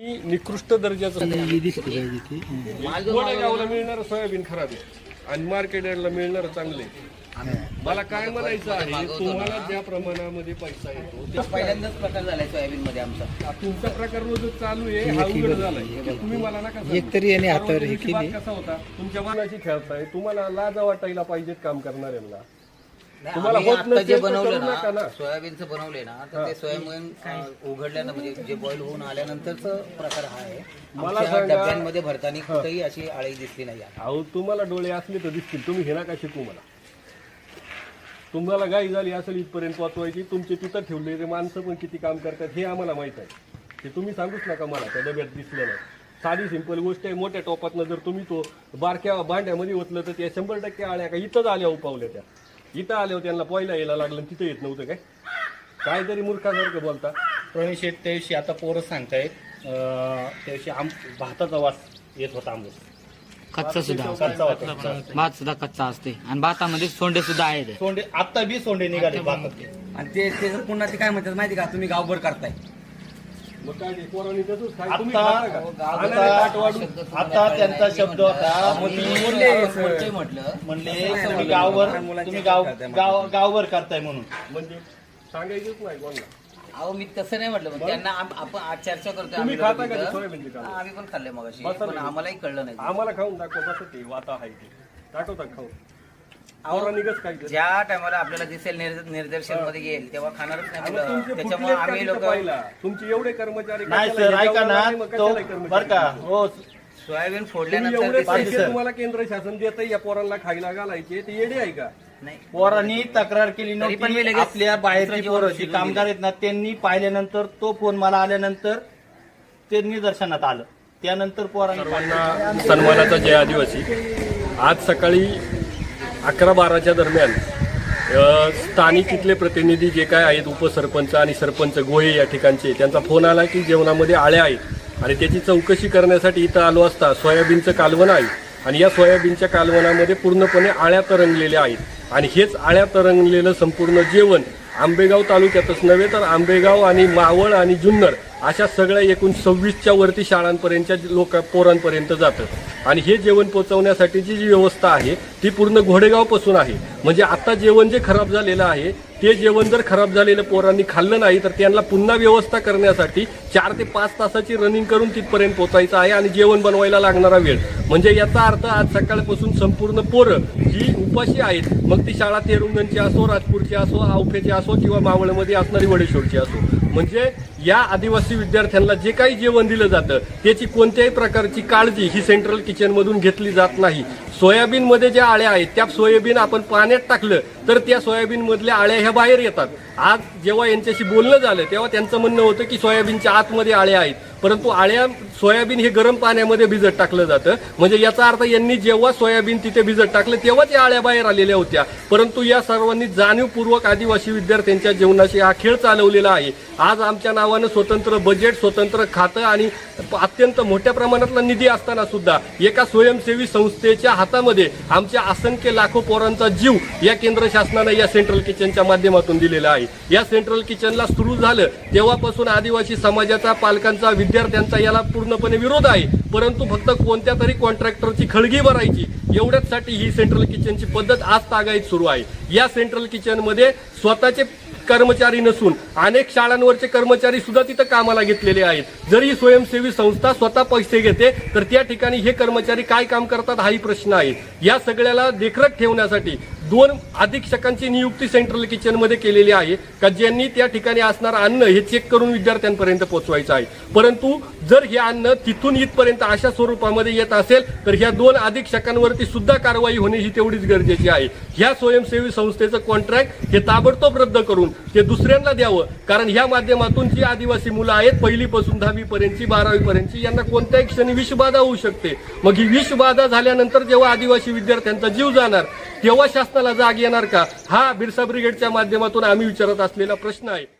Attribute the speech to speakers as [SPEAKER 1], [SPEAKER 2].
[SPEAKER 1] ही निकृष्ट दर्जाचं गोडेगावला मिळणारं सोयाबीन खराब आहे. आणि मार्केट यार्डला मिळणारं चांगलं आहे. मला काय म्हणायचं आहे तुम्हाला ज्या प्रमाणामध्ये पैसा येतो
[SPEAKER 2] पहिल्यांदाच प्रकार झालाय सोयाबीन मध्ये आमचा
[SPEAKER 1] तुमचा प्रकार रोजच चालू आहे हा उघड झालाय. तुम्ही मला नका सांगू.
[SPEAKER 3] एक तरी याने हातावर हे
[SPEAKER 1] कसा होता? तुमच्या मनाशी खेळताय तुम्हाला लाजा वाटायला पाहिजेत काम करणाऱ्यांना. तुम्हाला होत
[SPEAKER 2] आता
[SPEAKER 1] नसेल
[SPEAKER 2] जे
[SPEAKER 1] तर
[SPEAKER 2] बनवलं
[SPEAKER 1] करू नका ना.
[SPEAKER 2] ना सोयाबीनचं बनवलंय ना तर ते सोयाबीन अं, उघडल्यानं म्हणजे जे बॉईल होऊन आल्यानंतरच प्रकार हा आहे.
[SPEAKER 1] मला
[SPEAKER 2] आमच्या
[SPEAKER 1] सांगा-
[SPEAKER 2] डब्यांमध्ये भरताना कुठेही अशी आळी दिसली नाही आहे.
[SPEAKER 1] अहो तुम्हाला डोळे असले तर दिसतील. तुम्ही हे नका शिकू मला? तुम्हाला गाई झाली असेल इथपर्यंत पोचवायची तुमचे तिथं ठेवलेले माणसं पण किती काम करतात हे आम्हाला माहीत आहे. ते तुम्ही सांगूच नका मला त्या डब्यात दिसलं नाही साधी सिंपल गोष्ट आहे मोठ्या टोपातनं जर तुम्ही तो बारक्या भांड्यामध्ये ओतलं तर त्या शंभर टक्के आळ्या का इथंच आल्या उपावल्या त्या. इथं आल्यावर त्यांना पहिला यायला लागलं तिथं येत नव्हतं काय? काहीतरी मूर्खासारखं बोलता.
[SPEAKER 4] प्रवीण शेठ त्या दिवशी आता पोरं सांगतायत अं, त्या दिवशी आम भाताचा वास येत होता आंबूस.
[SPEAKER 3] कच्चा सुद्धा
[SPEAKER 4] कच्चा होता.
[SPEAKER 3] भात सुद्धा कच्चा असते. आणि भातामध्ये सोंडे सुद्धा आहेत.
[SPEAKER 4] सोंडे आता बी सोंडे निघाले भातात
[SPEAKER 2] आणि ते ते जर पुन्हा ते काय म्हणतात माहिती का? तुम्ही गावभर करताय.
[SPEAKER 4] आता त्यांचा शब्द होता. म्हणले तुम्ही गाववर तुम्ही गाव
[SPEAKER 2] करताय
[SPEAKER 4] गाव गावभर करताय म्हणून.
[SPEAKER 1] म्हणजे सांगायचंच नाही कोणाला.
[SPEAKER 2] अहो मी तसं नाही म्हटलं त्यांना आपण आज चर्चा करतोय
[SPEAKER 1] तुम्ही
[SPEAKER 2] आम्ही? हा, पण खाल्ले मग पण. आम्हालाही कळलं नाही.
[SPEAKER 1] आम्हाला खाऊन दाखव कसं ते वाता आहे ते. दाखवता खाऊ
[SPEAKER 2] ज्या टायमाला आपल्याला दिसेल निर्दर्शनमध्ये येईल तेव्हा खाणारच नाही मुलं. त्याच्यामुळे आम्ही लोक?
[SPEAKER 1] तुमचे एवढे कर्मचारी
[SPEAKER 4] नाही
[SPEAKER 1] कशाला
[SPEAKER 4] सर ऐका ना
[SPEAKER 1] नाही, मग
[SPEAKER 4] तो
[SPEAKER 1] कशाला कर्मचारी?
[SPEAKER 4] बर का हो
[SPEAKER 2] सोयाबीन
[SPEAKER 1] तुम्ही
[SPEAKER 2] फोडल्यानंतर
[SPEAKER 1] एवढे पैसे. तुम्हाला केंद्र शासन देत या पोरांना खायला घालायचे ते येडे आहे का?
[SPEAKER 2] नाही.
[SPEAKER 4] पोरांनी तक्रार केली
[SPEAKER 2] पण मी
[SPEAKER 4] नव्हती
[SPEAKER 2] लगेच
[SPEAKER 4] आपल्या बाहेरची पोरं जी कामगार आहेत ना त्यांनी पाहिल्यानंतर तो फोन मला आल्यानंतर ते निदर्शनात आलं. त्यानंतर पोरांनी
[SPEAKER 1] सर्वांना सन्मानाचा जय आदिवासी. आज सकाळी अकरा बाराच्या दरम्यान स्थानिक इथले प्रतिनिधी जे काय आहेत उपसरपंच आणि सरपंच गोहे या ठिकाणचे त्यांचा फोन आला की जेवणामध्ये आळ्या आहेत आणि त्याची चौकशी करण्यासाठी इथं आलो असता सोयाबीनचं कालवण आहे आणि या सोयाबीनच्या कालवणामध्ये पूर्णपणे आळ्या तरंगलेल्या आहेत. आणि हेच आळ्या तरंगलेलं संपूर्ण जेवण आंबेगाव तालुक्यातच नव्हे तर आंबेगाव आणि मावळ आणि जुन्नर अशा सगळ्या एकूण सव्वीसच्या वरती शाळांपर्यंतच्या लोक पोरांपर्यंत जातं. आणि हे जेवण पोचवण्यासाठीची जी व्यवस्था आहे ती पूर्ण घोडेगावपासून आहे. म्हणजे आता जेवण जे खराब झालेलं आहे ते जेवण जर खराब झालेलं पोरांनी खाल्लं नाही तर त्यांना पुन्हा व्यवस्था करण्यासाठी चार ते पाच तासाची रनिंग करून तिथपर्यंत पोचायचं आहे आणि जेवण बनवायला लागणारा वेळ. म्हणजे याचा अर्थ आज सकाळपासून संपूर्ण पोरं जी उपाशी आहेत मग ती शाळा तेरुंगणची असो राजपूरची असो आवफेची असो किंवा मावळमध्ये असणारी वडेश्वरची असो. म्हणजे या आदिवासी विद्यार्थ्यांना जे काही जेवण दिलं जातं त्याची कोणत्याही प्रकारची काळजी ही सेंट्रल किचनमधून घेतली जात नाही. सोयाबीनमध्ये ज्या आळ्या आहेत त्या सोयाबीन आपण पाण्यात टाकलं तर त्या सोयाबीनमधल्या आळ्या ह्या बाहेर येतात. आज जेव्हा यांच्याशी बोलणं झालं तेव्हा त्यांचं म्हणणं होतं की सोयाबीनच्या आतमध्ये आळ्या आहेत. परंतु आळ्या सोयाबीन हे गरम पाण्यामध्ये भिजत टाकलं जातं. म्हणजे याचा अर्थ यांनी जेव्हा सोयाबीन तिथे भिजत टाकलं तेव्हा त्या आळ्या बाहेर आलेल्या होत्या. परंतु या सर्वांनी जाणीवपूर्वक आदिवासी विद्यार्थ्यांच्या जीवनाशी हा खेळ चालवलेला आहे. आज आमच्या नावानं स्वतंत्र बजेट स्वतंत्र खातं आणि अत्यंत मोठ्या प्रमाणातला निधी असताना सुद्धा एका स्वयंसेवी संस्थेच्या हातामध्ये आमच्या असंख्य लाखो पोरांचा जीव या केंद्र शासनानं या सेंट्रल किचनच्या माध्यमातून दिलेलं आहे. या सेंट्रल किचनला सुरू झालं. तेव्हापासून आदिवासी समाजाचा पालकांचा विद्यार्थ्यांचा याला पूर्णपणे विरोध आहे. परंतु फक्त कोणत्या तरी कॉन्ट्रॅक्टरची खळगी भरायची. एवढ्याचसाठी ही सेंट्रल किचनची पद्धत आज तागायत सुरू आहे. या सेंट्रल किचनमध्ये स्वतःचे कर्मचारी नसून अनेक शाळांवरचे कर्मचारी सुद्धा तिथं कामाला घेतलेले आहेत. जरी स्वयंसेवी संस्था स्वतः पैसे घेते तर त्या ठिकाणी हे कर्मचारी काय काम करतात हाही प्रश्न आहे. या सगळ्याला देखरेख ठेवण्यासाठी दोन अधीक्षकांची नियुक्ती सेंट्रल किचनमध्ये केलेली आहे. का ज्यांनी त्या ठिकाणी असणारं अन्न हे चेक करून विद्यार्थ्यांपर्यंत पोहोचवायचं आहे. परंतु जर हे अन्न तिथून इथपर्यंत अशा स्वरूपामध्ये येत असेल तर ह्या दोन अधीक्षकांवरती सुद्धा कारवाई होणे ही तेवढीच गरजेची आहे. ह्या स्वयंसेवी संस्थेचं कॉन्ट्रॅक्ट हे ताबडतोब रद्द करून ते दुसऱ्यांना द्यावं. कारण ह्या माध्यमातून जी आदिवासी मुलं आहेत पहिलीपासून दहावीपर्यंतची बारावीपर्यंतची यांना कोणत्याही क्षणी विषबाधा होऊ शकते. मग ही विषबाधा झाल्यानंतर जेव्हा आदिवासी विद्यार्थ्यांचा जीव जाणार तेव्हा शासनाला जाग येणार का? हा बिरसा ब्रिगेडच्या माध्यमातून आम्ही विचारत असलेला प्रश्न आहे.